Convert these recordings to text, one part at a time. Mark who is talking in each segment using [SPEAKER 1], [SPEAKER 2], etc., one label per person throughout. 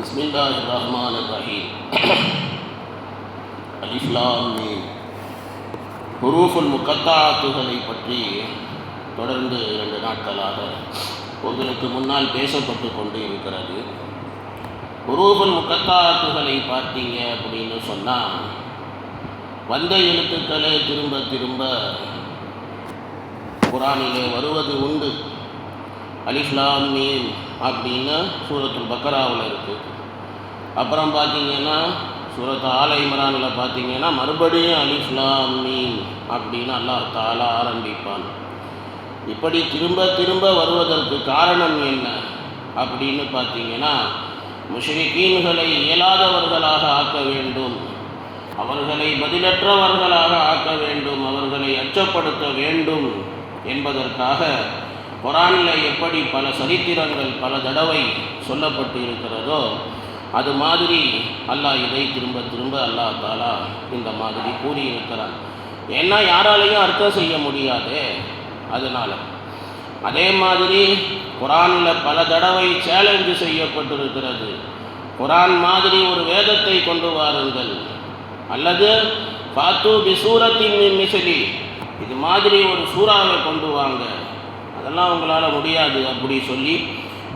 [SPEAKER 1] بسم الله الرحمن الرحيم அலிஃப்லாம் மீன் ஹுரூஃபுல் முக்கத்தாத்துகளை பற்றி தொடர்ந்து இரண்டு நாட்களாக உங்களுக்கு முன்னால் பேசப்பட்டு கொண்டு இருக்கிறது ஹுரூஃபுல் முக்கத்தாத்துகளை பார்த்தீங்க அப்படின்னு சொன்னால் வந்த எழுத்துக்களே திரும்ப திரும்ப குரானிலே வருவது உண்டு அலிஃப்லாம் மீன் அப்படின்னு சூரத்துல் பக்கராவில் இருக்குது அப்புறம் பார்த்தீங்கன்னா சூரத் ஆல இம்ரானில் பார்த்தீங்கன்னா மறுபடியும் அலிஃப்லாம் மீன் அப்படின்னு அல்லாஹ் தாலா ஆரம்பிப்பான். இப்படி திரும்ப திரும்ப வருவதற்கு காரணம் என்ன அப்படின்னு பார்த்தீங்கன்னா முஷ்ரிகீன்களை இயலாதவர்களாக ஆக்க வேண்டும். அவர்களை பதிலற்றவர்களாக ஆக்க வேண்டும். அவர்களை அச்சப்படுத்த வேண்டும் என்பதற்காக குரானில் எப்படி பல சரித்திரங்கள் பல தடவை சொல்லப்பட்டு இருக்கிறதோ அது மாதிரி அல்லாஹ் இதை திரும்ப திரும்ப அல்லாஹ் தாலா இந்த மாதிரி கூறியிருக்கிறான். ஏன்னா யாராலையும் அர்த்தம் செய்ய முடியாது அதனால். அதே மாதிரி குரானில் பல தடவை சேலஞ்சு செய்யப்பட்டிருக்கிறது. குரான் மாதிரி ஒரு வேதத்தை கொண்டு வாருங்கள். அல்லது பாத்து பிசூரத்தின் மிசிலி இது மாதிரி ஒரு சூறாவை கொண்டு வாங்க. அதெல்லாம் உங்களால் முடியாது அப்படி சொல்லி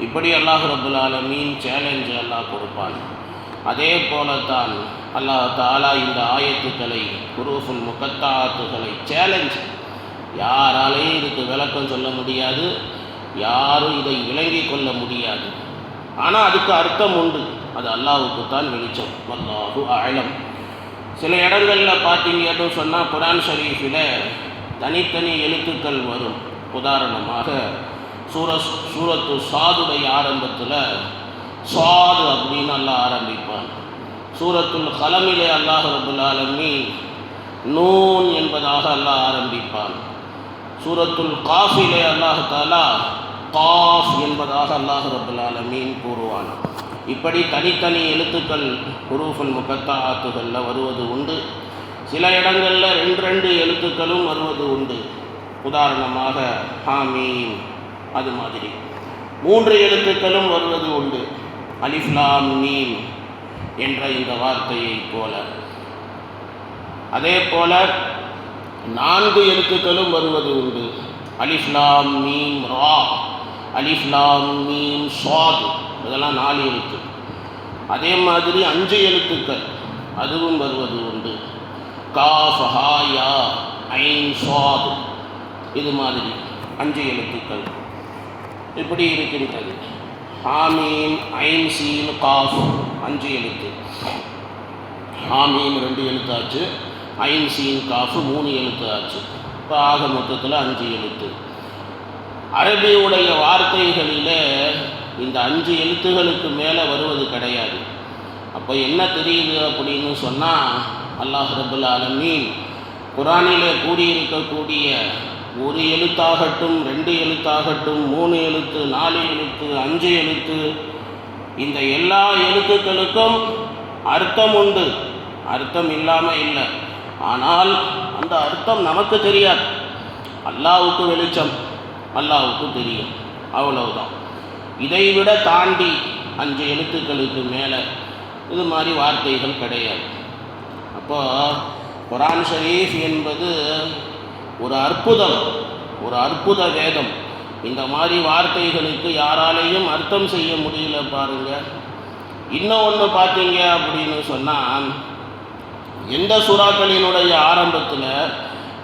[SPEAKER 1] இப்படி அல்லாஹ் ரபுல் ஆலமீன் சேலஞ்சு அல்லாஹ் கொடுப்பான். அதே போலத்தான் அல்லாஹ் தாலா இந்த ஆயத்துக்களை குரூஃபுல் முக்கத்தாத்துகளை சேலஞ்ச் யாராலையும் இதுக்கு விளக்கம் சொல்ல முடியாது யாரும் இதை விளங்கி கொள்ள முடியாது. ஆனால் அதுக்கு அர்த்தம் உண்டு. அது அல்லாஹுக்கு தான் வெளிச்சம். அல்லாஹு ஆழம் சில இடங்களில் பார்த்தீங்கன்னு சொன்னால் குரான் ஷரீஃபில் தனித்தனி எழுத்துக்கள் வரும். உதாரணமாக சூர சூரத்து சாதுடைய ஆரம்பத்தில் சாது அப்படின்னு அல்லாஹ் ஆரம்பிப்பான். சூரத்துல் கலமிலே அல்லாஹ் ரபுல் ஆலமி நூன் என்பதாக அல்லாஹ் ஆரம்பிப்பான். சூரத்துல் காஃபிலே அல்லாஹ் தாலா காஃப் என்பதாக அல்லாஹ் ரபுல் ஆலமீன் கூறுவான். இப்படி தனித்தனி எழுத்துக்கள் குரூஃபுல் முகத்தாத்துகளில் வருவது உண்டு. சில இடங்களில் ரெண்டு ரெண்டு எழுத்துக்களும் வருவது உண்டு. உதாரணமாக ஹாமீம் அது மாதிரி. மூன்று எழுத்துக்களும் வருவது உண்டு. அலிஃப்லாம் மீம் என்ற இந்த வார்த்தையை போல. அதே போல நான்கு எழுத்துக்களும் வருவது உண்டு. அலிஃப்லாம் மீம் ரா. அலிஃப்லாம் மீம் ஸ்வாத் இதெல்லாம் நாலு எழுத்து. அதே மாதிரி அஞ்சு எழுத்துக்கள். அதுவும் வருவது உண்டு. காஃப் ஹாயா ஐன் ஸ்வாத் இது மாதிரி அஞ்சு எழுத்துக்கள். இப்படி இருக்கின்றது. ஹாமீம் ஐன் சீன் காஃப் அஞ்சு எழுத்து. ஹாமீம் ரெண்டு எழுத்தாச்சு ஐன் சீன் காஃபு மூணு எழுத்து ஆச்சு இப்போ ஆக மொத்தத்தில் அஞ்சு எழுத்து. அரபியுடைய வார்த்தைகளில் இந்த அஞ்சு எழுத்துகளுக்கு மேலே வருவது கிடையாது. அப்போ என்ன தெரியுது அப்படின்னு சொன்னால் அல்லாஹ் ரபுல் ஆலமீன் குரானிலே கூடியிருக்கக்கூடிய ஒரு எழுத்தாகட்டும் ரெண்டு எழுத்தாகட்டும் மூணு எழுத்து நாலு எழுத்து அஞ்சு எழுத்து. இந்த எல்லா எழுத்துக்களுக்கும் அர்த்தம் உண்டு. அர்த்தம் இல்லாமல் இல்லை. ஆனால் அந்த அர்த்தம் நமக்கு தெரியாது. அல்லாவுக்கு வெளிச்சம். அல்லாவுக்கு தெரியும். அவ்வளவுதான். இதை விட தாண்டி அஞ்சு எழுத்துக்களுக்கு மேலே இது மாதிரி வார்த்தைகள் கிடையாது. அப்போ குரான் ஷரீஃப் என்பது ஒரு அற்புதம் ஒரு அற்புத வேதம். இந்த மாதிரி வார்த்தைகளுக்கு யாராலையும் அர்த்தம் செய்ய முடியல பாருங்க. இன்னும் ஒன்று பார்த்தீங்க அப்படின்னு சொன்னால் எந்த சுறாக்களினுடைய ஆரம்பத்தில்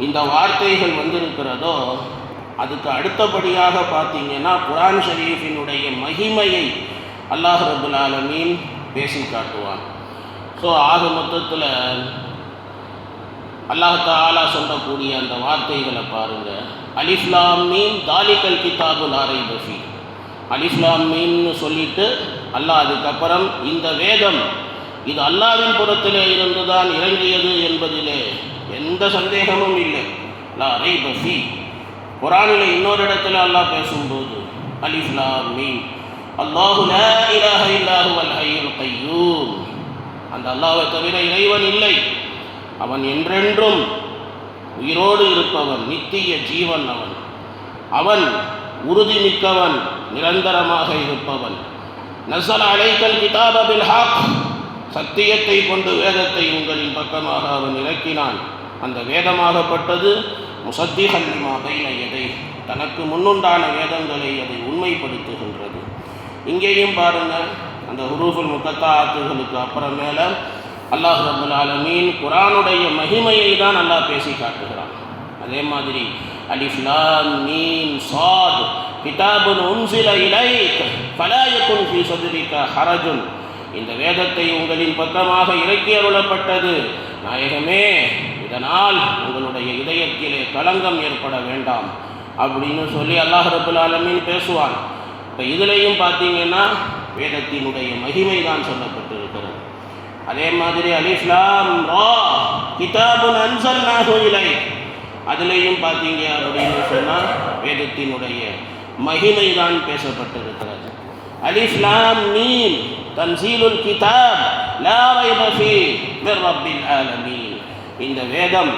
[SPEAKER 1] இந்த வார்த்தைகள் வந்திருக்கிறதோ அதுக்கு அடுத்தபடியாக பார்த்தீங்கன்னா குரான் ஷரீஃபினுடைய மகிமையை அல்லாஹ் ரபுல் ஆலமீன் பேசி காட்டுவான். ஸோ ஆக மொத்தத்தில் அல்லாஹாலா சொல்லக்கூடிய அந்த வார்த்தைகளை பாருங்கள் அலிஃப்லாம் மீன் தாலிகல் கிதாபு ஆரை பஃபி அலிஃப்லாம் மீன்னு சொல்லிட்டு அல்லாஹ் அதுக்கப்புறம் இந்த வேதம் இது அல்லாவின் புறத்திலே இருந்துதான் இறங்கியது என்பதிலே எந்த சந்தேகமும் இல்லை. லா ரை பஃபி குரானில் இன்னொரு இடத்துல அல்லாஹ் பேசும்போது அலிஃப்லாம் மீன் அல்லாஹு இல்லாஹு அல் ஹய்யுல் கையூம். அந்த அல்லாஹை தவிர இறைவன் இல்லை. அவன் என்றென்றும் உயிரோடு இருப்பவன் நித்திய ஜீவன் அவன். அவன் உறுதிமிக்கவன் நிரந்தரமாக இருப்பவன். நசல் அலைக்கல் கிதாப ஹாக். சத்தியத்தை கொண்டு வேதத்தை உங்களின் பக்கமாக அவன் இறக்கினான் அந்த வேதமாகப்பட்டது முசத்திஹல் எதை தனக்கு முன்னுண்டான வேதங்களை அதை உண்மைப்படுத்துகின்றது. இங்கேயும் பாருங்கள் அந்த ஹுரூஃபுல் முக்கத்தா ஆத்துகளுக்கு அப்புறமேல அல்லாஹ் ரபுல் ஆலமீன் குரானுடைய மகிமையை தான் அல்லாஹ் பேசி காட்டுகிறான். அதே மாதிரி அலிஃப்லாம் மீன் சாத் கிதாபுன் உன்சில இலை ஃபலா ஃபி சதுரிக்க ஹரஜுன். இந்த வேதத்தை உங்களின் பக்கமாக இறக்கி அருளப்பட்டது. நாயகமே இதனால் உங்களுடைய இதயத்திலே களங்கம் ஏற்பட வேண்டாம் அப்படின்னு சொல்லி அல்லாஹ் ரபுல் ஆலமீன் பேசுவான். இப்போ இதுலேயும் பார்த்தீங்கன்னா வேதத்தினுடைய மகிமை தான் சொல்லப்படும் அதே மாதிரி அலிஸ்லாம் ரா கிதாபுன் அன்சல்நாஹு இலை அதுலேயும் பார்த்தீங்க அப்படின்னு சொன்னால் வேதத்தினுடைய மகிமை தான் பேசப்பட்டிருக்கிறது. அலிஸ்லாம் மீன் தன்சீலுல் கிதாப் இந்த வேதம்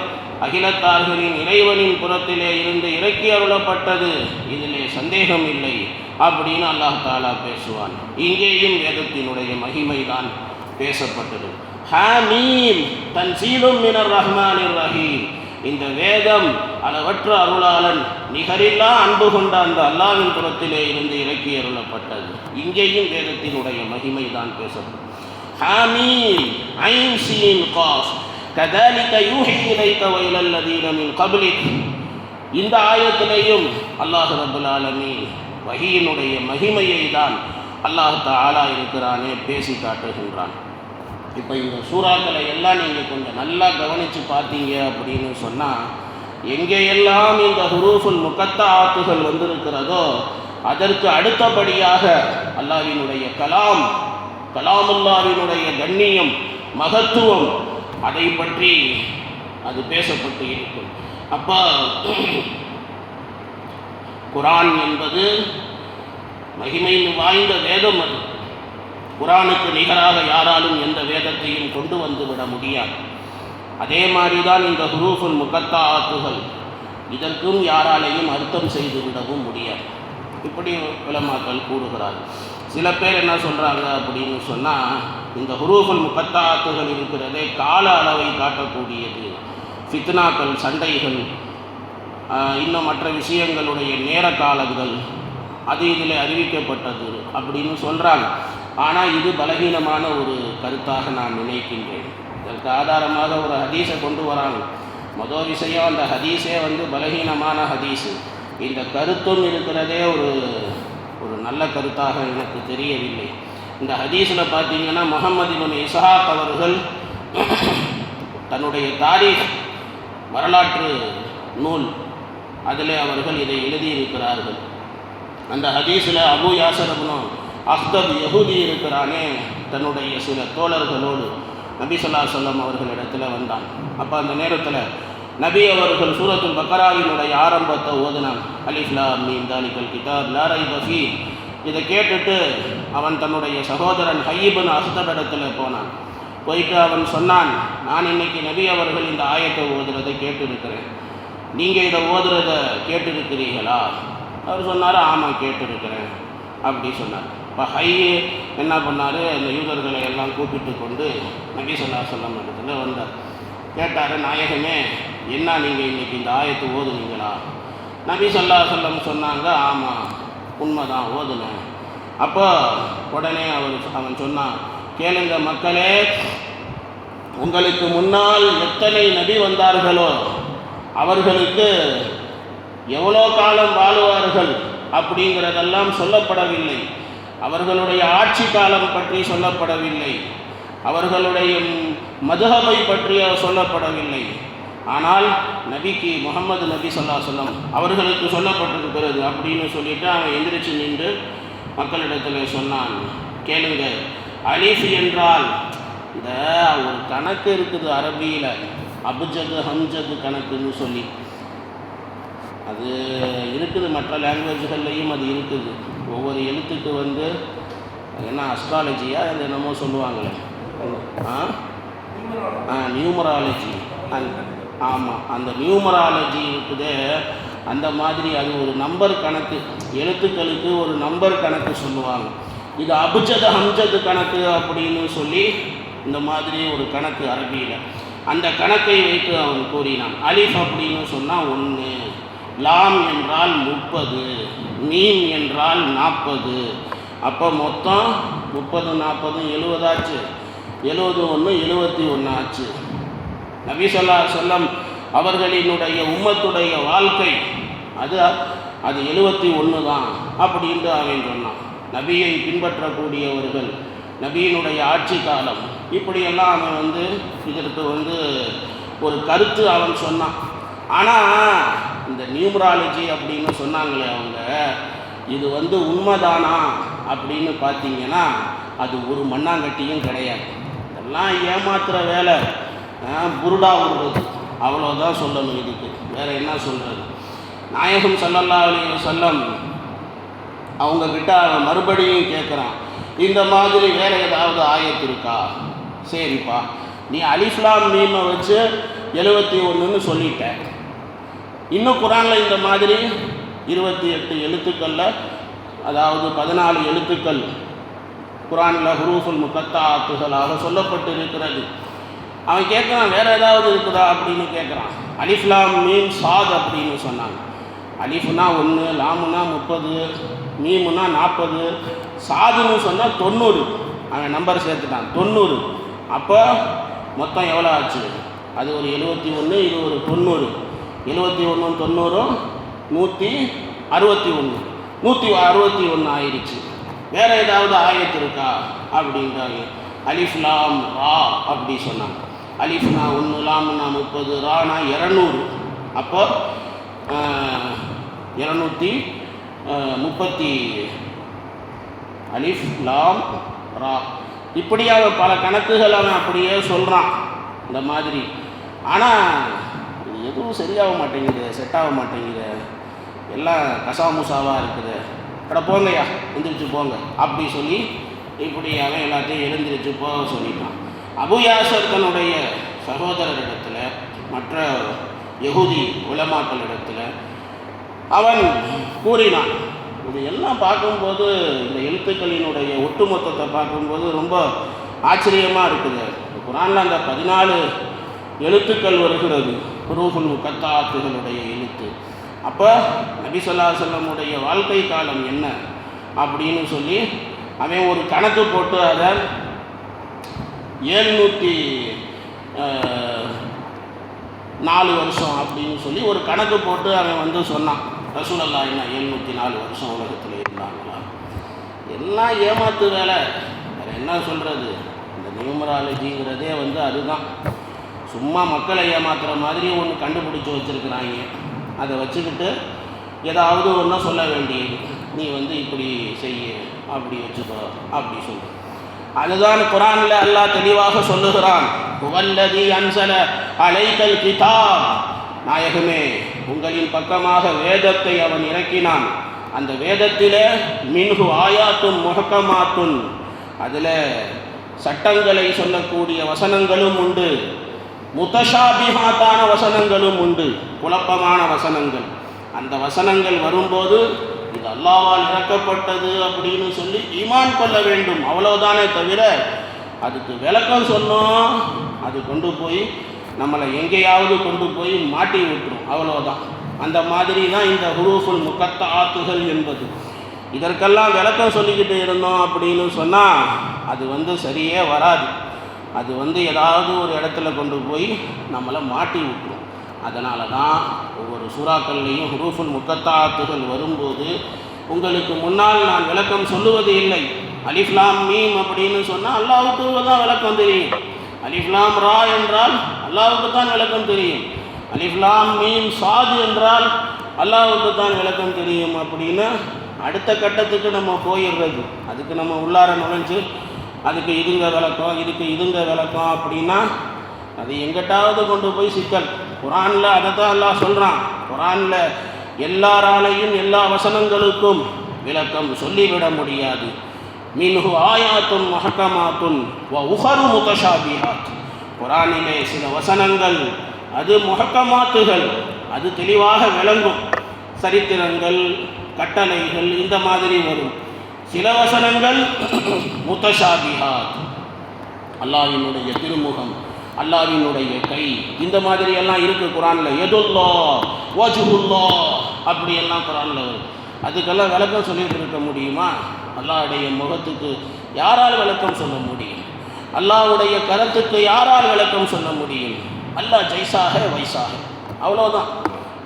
[SPEAKER 1] அகிலத்தார்களின் இறைவனின் புறத்திலே இருந்து இறக்கி அருளப்பட்டது. இதிலே சந்தேகம் இல்லை அப்படின்னு அல்லாஹ் தாலா பேசுவான். இங்கேயும் வேதத்தினுடைய மகிமை தான் பேசப்பட்டது. ஹாமீம் தன்சீலும் மினர் ரஹ்மானிர் ரஹீம். இந்த வேதம் அளவற்ற அருளாளன் நிகரில்லா அன்பு கொண்ட அந்த அல்லாவின் புறத்திலே இருந்து இறக்கி அருளப்பட்டது. இங்கேயும் வேதத்தினுடைய மகிமை தான் பேசப்படும். ஹாமீம் ஐன் சீன் காஃப். கதாலிக்க யூஹி இலைக்க வயலல்லதீன மின் இந்த ஆயத்திலேயும் அல்லாஹ் ரபுல் ஆலமீன் வகியினுடைய மகிமையை தான் அல்லாஹ் ஆளா இருக்கிறானே பேசி காட்டுகின்றான். இப்போ இந்த சூறாக்களை எல்லாம் நீங்கள் கொஞ்சம் நல்லா கவனித்து பார்த்தீங்க அப்படின்னு சொன்னால் எங்கேயெல்லாம் இந்த ஹுரூஃபுல் முக்கத்த ஆத்துகள் வந்திருக்கிறதோ அதற்கு அடுத்தபடியாக அல்லாவினுடைய கலாம் கலாமுல்லாவினுடைய கண்ணியம் மகத்துவம் அதை பற்றி அது பேசப்பட்டு இருக்கும். அப்போ குரான் என்பது மகிமை வாய்ந்த வேதம் அது. குரானுக்கு நிகராக யாராலும் எந்த வேதத்தையும் கொண்டு வந்து விட முடியாது. அதே மாதிரி தான் இந்த ஹுரூஃபுல் முகத்தா ஆத்துகள் இதற்கும் யாராலையும் அர்த்தம் செய்து விடவும் முடியாது. இப்படி விளமாக்கள் கூறுகிறார் சில பேர் என்ன சொல்கிறாங்க அப்படின்னு சொன்னால் இந்த ஹுரூஃபுல் முகத்தா ஆத்துகள் இருக்கிறதே கால அளவை காட்டக்கூடியது. ஃபித்னாக்கள் சண்டைகள் இன்னும் மற்ற விஷயங்களுடைய நேர காலங்கள் அது இதில் அறிவிக்கப்பட்டது அப்படின்னு சொல்கிறாங்க ஆனால் இது பலகீனமான ஒரு கருத்தாக நான் நினைக்கின்றேன். இதற்கு ஆதாரமாக ஒரு ஹதீஸை கொண்டு வராங்க. மொதல் விஷயம் அந்த ஹதீஸே வந்து பலகீனமான ஹதீஸு. இந்த கருத்தும் இருக்கிறதே ஒரு ஒரு நல்ல கருத்தாக எனக்கு தெரியவில்லை. இந்த ஹதீஸில் பார்த்தீங்கன்னா முகமது இசாக் அவர்கள் தன்னுடைய தாரீஃப் வரலாற்று நூல் அதில் அவர்கள் இதை எழுதியிருக்கிறார்கள். அந்த ஹதீஸில் அபு யாசரப்னும் அஹ்தப் யஹூதி இருக்கிறானே தன்னுடைய சில தோழர்களோடு நபி சொல்லா சொல்லம் அவர்களிடத்தில் வந்தான். அப்போ அந்த நேரத்தில் நபி அவர்கள் சூரத்துல் பக்கராவினுடைய ஆரம்பத்தை ஓதுனான். அலிஃப்லா மீன் தாலிகல் கிதாப் லாரை பஃபி இதை கேட்டுட்டு அவன் தன்னுடைய சகோதரன் ஹையீபன் அஹ்தப் போனான். போயிட்டு அவன் சொன்னான் நான் இன்னைக்கு நபி அவர்கள் இந்த ஆயத்தை ஓதுறதை கேட்டிருக்கிறேன். நீங்கள் இதை ஓதுறதை கேட்டிருக்கிறீர்களா? அவர் சொன்னார் ஆமாம் கேட்டிருக்கிறேன். அப்படி சொன்னார். இப்போ ஹையே என்ன பண்ணார்? அந்த யூதர்களை எல்லாம் கூப்பிட்டு கொண்டு நபி சொல்லா சொல்லம் இடத்துல வந்தார். கேட்டார் நாயகமே என்ன நீங்கள் இன்றைக்கி இந்த ஆயத்தை ஓதுனீங்களா? நபி சொல்லா சொல்லம் சொன்னாங்க ஆமாம் உண்மைதான் ஓதுனேன். அப்போ உடனே அவர் அவன் சொன்னான் கேளுங்க மக்களே உங்களுக்கு முன்னால் எத்தனை நபி வந்தார்களோ அவர்களுக்கு எவ்வளோ காலம் வாழுவார்கள் அப்படிங்கிறதெல்லாம் சொல்லப்படவில்லை. அவர்களுடைய ஆட்சி காலம் பற்றி சொல்லப்படவில்லை. அவர்களுடைய மதுஹபை பற்றி சொல்லப்படவில்லை. ஆனால் நபிக்கு முகமது நபி சொல்லா சொல்லம் அவர்களுக்கு சொல்லப்பட்டிருக்கிறது அப்படின்னு சொல்லிட்டு அவன் எந்திரிச்சு நின்று மக்களிடத்தில் சொன்னான். கேளுங்க அலிஃப் என்றால் இந்த ஒரு கணக்கு இருக்குது அரபியில் அபுஜது ஹம்ஜது கணக்குன்னு சொல்லி. அது இருக்குது மற்ற லாங்குவேஜ்கள்லையும் அது இருக்குது. ஒவ்வொரு எழுத்துக்கு வந்து என்ன அஸ்ட்ராலஜியாக அது என்னமோ சொல்லுவாங்களே. ஆ? ஆ நியூமராலஜி ஆமாம் அந்த நியூமராலஜி இருக்குதே அந்த மாதிரி அது ஒரு நம்பர் கணக்கு. எழுத்துக்களுக்கு ஒரு நம்பர் கணக்கு சொல்லுவாங்க. இது அபுஜத ஹம்ஜது கணக்கு அப்படின்னு சொல்லி இந்த மாதிரி ஒரு கணக்கு அரபியில். அந்த கணக்கை வைத்து அவன் கூறினான். அலிஃப் அப்படின்னு சொன்னால் ஒன்று லாம் என்றால் முப்பது மீம் என்றால் நாற்பது அப்போ மொத்தம் முப்பது நாற்பது எழுபதாச்சு எழுபது ஒன்று எழுபத்தி ஒன்று ஆச்சு. நபி சொல்லா சொல்லம் அவர்களினுடைய உம்மத்துடைய வாழ்க்கை அது அது எழுபத்தி ஒன்று தான் அப்படின்ட்டு அவன் சொன்னான். நபியை பின்பற்றக்கூடியவர்கள் நபியினுடைய ஆட்சி காலம் இப்படியெல்லாம் அவன் வந்து இதற்கு வந்து ஒரு கருத்து அவன் சொன்னான். ஆனால் இந்த நியூமராலஜி அப்படின்னு சொன்னாங்களே அவங்க இது வந்து உண்மைதானா அப்படின்னு பார்த்தீங்கன்னா அது ஒரு மண்ணாங்கட்டியும் கிடையாது. இதெல்லாம் ஏமாத்துகிற வேலை. புருடா விடுறது. அவ்வளோதான் சொல்லணும் இதுக்கு. வேற என்ன சொல்கிறது நாயகம் சல்லல்லா அலி சொல்லம் அவங்கக்கிட்ட அவன் மறுபடியும் கேட்குறான் இந்த மாதிரி வேற ஏதாவது ஆயத்து இருக்கா? சரிப்பா. நீ அலிஃப்லாம் மீமை வச்சு எழுபத்தி ஒன்றுன்னு சொல்லிட்டேன் இன்னும் குரானில் இந்த மாதிரி இருபத்தி எட்டு எழுத்துக்களில் அதாவது பதினாலு எழுத்துக்கள் குரானில் ஹுரூஃபுல் முகத்தாத்துகளாக சொல்லப்பட்டு இருக்கிறது அவன் கேட்குறான் வேறு ஏதாவது இருக்குதா அப்படின்னு கேட்குறான் அலிஃப்லாம் மீம் சாத் அப்படின்னு சொன்னாங்க. அலிஃப்னா ஒன்று லாமுனா முப்பது மீமுனா நாற்பது சாதுன்னு சொன்னால் தொண்ணூறு. அவன் நம்பர் சேர்த்துட்டான் தொண்ணூறு. அப்போ மொத்தம் எவ்வளோ ஆச்சு? அது ஒரு எழுபத்தி ஒன்று இது ஒரு தொண்ணூறு. எழுபத்தி ஒன்று தொண்ணூறும் நூற்றி அறுபத்தி ஒன்று நூற்றி அறுபத்தி ஒன்று ஆயிடுச்சு. வேறு ஏதாவது ஆயத்து இருக்கா? அப்படின்றாங்க. அலிஃப்லாம் ரா அப்படி சொன்னாங்க. அலிஃப்னா ஒன்று லாம்னா முப்பது ரானா இரநூறு. அப்போ இரநூத்தி முப்பத்தி அலிஃப் லாம் ரா. இப்படியாக பல கணக்குகள் அவன் அப்படியே சொல்கிறான் இந்த மாதிரி. ஆனால் எதுவும் சரியாக மாட்டேங்குது செட் ஆக மாட்டேங்குது. எல்லாம் கசாமுசாவாக இருக்குது. அட போங்கய்யா எந்திரிச்சு போங்க. அப்படி சொல்லி இப்படி அவன் எல்லாத்தையும் எழுந்திரிச்சு போக சொல்லிட்டான். அபு தன்னுடைய சகோதரரிடத்தில் மற்ற யகுதி உலமாக்களிடத்தில் அவன் கூறினான். இது எல்லாம் பார்க்கும்போது இந்த எழுத்துக்களினுடைய ஒட்டுமொத்தத்தை பார்க்கும்போது ரொம்ப ஆச்சரியமாக இருக்குது. குரானில் அந்த பதினாலு எழுத்துக்கள் வருகிறது. ரூஹுல் முகத்தாத்துகளுடைய எழுத்து. அப்போ நபிசல்லா செல்லமுடைய வாழ்க்கை காலம் என்ன அப்படின்னு சொல்லி அவன் ஒரு கணக்கு போட்டு அதை ஏழ்நூற்றி நாலு வருஷம் அப்படின்னு சொல்லி ஒரு கணக்கு போட்டு அவன் வந்து சொன்னான். ரசூலல்லா என்ன எழுநூற்றி நாலு வருஷம் உலகத்தில் இருந்தாங்களா? எல்லாம் ஏமாத்து வேலை? வேறு என்ன சொல்கிறது இந்த நியூமராலஜிங்கிறதே வந்து அதுதான். சும்மா மக்களை ஏமாத்துகிற மாதிரி ஒன்று கண்டுபிடிச்சி வச்சுருக்குறாங்க. அதை வச்சுக்கிட்டு ஏதாவது ஒன்றா சொல்ல வேண்டியது. நீ வந்து இப்படி செய்ய அப்படி வச்சுக்கோ அப்படி சொல்லு. அதுதான் குரானில் அல்லாஹ் தெளிவாக சொல்லுகிறான். புகல்லதி அன்சல அலைக்கல் கிதாப். நாயகமே உங்களின் பக்கமாக வேதத்தை அவன் இறக்கினான். அந்த வேதத்திலே மின்ஹு ஆயாத்தும் முகக்கமாத்தும் அதில் சட்டங்களை சொல்லக்கூடிய வசனங்களும் உண்டு. முத்தஷாபிஹாத்தான வசனங்களும் உண்டு. குழப்பமான வசனங்கள். அந்த வசனங்கள் வரும்போது இது அல்லாவால் இறக்கப்பட்டது அப்படின்னு சொல்லி ஈமான் கொள்ள வேண்டும். அவ்வளவுதானே தவிர அதுக்கு விளக்கம் சொன்னோம் அது கொண்டு போய் நம்மளை எங்கேயாவது கொண்டு போய் மாட்டி விட்டுரும். அவ்வளோதான் அந்த மாதிரி தான் இந்த ஹுரூஃபுல் முக்கத்த ஆத்துகள் என்பது. இதற்கெல்லாம் விளக்கம் சொல்லிக்கிட்டு இருந்தோம் அப்படின்னு சொன்னால் அது வந்து சரியே வராது. அது வந்து ஏதாவது ஒரு இடத்துல கொண்டு போய் நம்மளை மாட்டி விட்டுரும். அதனால தான் ஒவ்வொரு சூறாக்கள்லேயும் ஹுரூஃபுல் முக்கத்தாத்துகள் வரும்போது உங்களுக்கு முன்னால் நான் விளக்கம் சொல்லுவது இல்லை. அலிஃப்லாம் மீம் அப்படின்னு சொன்னால் அல்லாவுக்கு தான் விளக்கம் தெரியும். அலிஃப்லாம் ரா என்றால் அல்லாவுக்கு தான் விளக்கம் தெரியும். அலிஃப்லாம் மீம் சாது என்றால் அல்லாவுக்கு தான் விளக்கம் தெரியும் அப்படின்னு அடுத்த கட்டத்துக்கு நம்ம போயிடுறது. அதுக்கு நம்ம உள்ளார நுழைஞ்சு அதுக்கு இதுங்க விளக்கம் இதுக்கு இதுங்க விளக்கம் அப்படின்னா அது எங்கிட்டாவது கொண்டு போய் சிக்கல். குரானில் அதை தான் எல்லாம் சொல்கிறான் குரானில் எல்லாராலையும் எல்லா வசனங்களுக்கும் விளக்கம் சொல்லிவிட முடியாது. மின்ஹு ஆயாத்தும் மஹக்கமாத்துன் வ உஹரு முகஷாபிஹாத் குரானிலே சில வசனங்கள் அது முகக்கமாத்துகள் அது தெளிவாக விளங்கும். சரித்திரங்கள் கட்டளைகள் இந்த மாதிரி வரும். சில வசனங்கள் முத்தஷாபிஹாத். அல்லாவினுடைய திருமுகம் அல்லாவினுடைய கை இந்த மாதிரி எல்லாம் இருக்கு குரான்ல. எதுல்லா வஜுல்லா அப்படி எல்லாம் குரான்ல வரும். அதுக்கெல்லாம் விளக்கம் சொல்லிட்டு இருக்க முடியுமா? அல்லாவுடைய முகத்துக்கு யாரால் விளக்கம் சொல்ல முடியும்? அல்லாஹ்வுடைய கரத்துக்கு யாரால் விளக்கம் சொல்ல முடியும்? அல்லாஹ் ஜெய்சாக வைசாக அவ்வளோதான்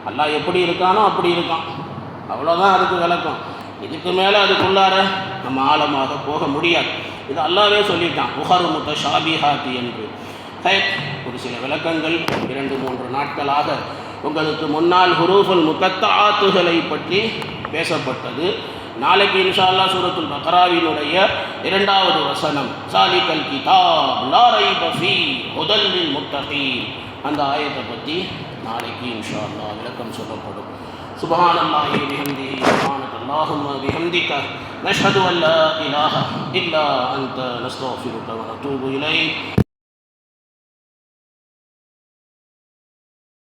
[SPEAKER 1] அல்லாஹ் எப்படி இருக்கானோ அப்படி இருக்கான். அவ்வளோதான் அதுக்கு விளக்கம். இதுக்கு மேலே அதுக்குள்ளார நம்ம ஆழமாக போக முடியாது. இது அல்லாவே சொல்லிட்டான் உஹரு முத்த ஷாபிஹாத்தி என்று ஒரு சில விளக்கங்கள் இரண்டு மூன்று நாட்களாக உங்களுக்கு முன்னால் ஹுரூஃபுல் முத்தத்தாத்துகளை பற்றி பேசப்பட்டது. நாளைக்கு இன்ஷால்லா சூரத்துல் பக்ராவினுடைய இரண்டாவது வசனம் சாலிகல் கிதாப் லாரை பஃபி முதலில் முத்தகி அந்த ஆயத்தை பற்றி நாளைக்கு இன்ஷால்லா விளக்கம் சொல்லப்படும். சுபஹானல்லாஹி பிஹம்திஹி சுபஹான اللهم بحمدك نشهد أن لا إله إلا أنت نستغفرك ونتوب إليك.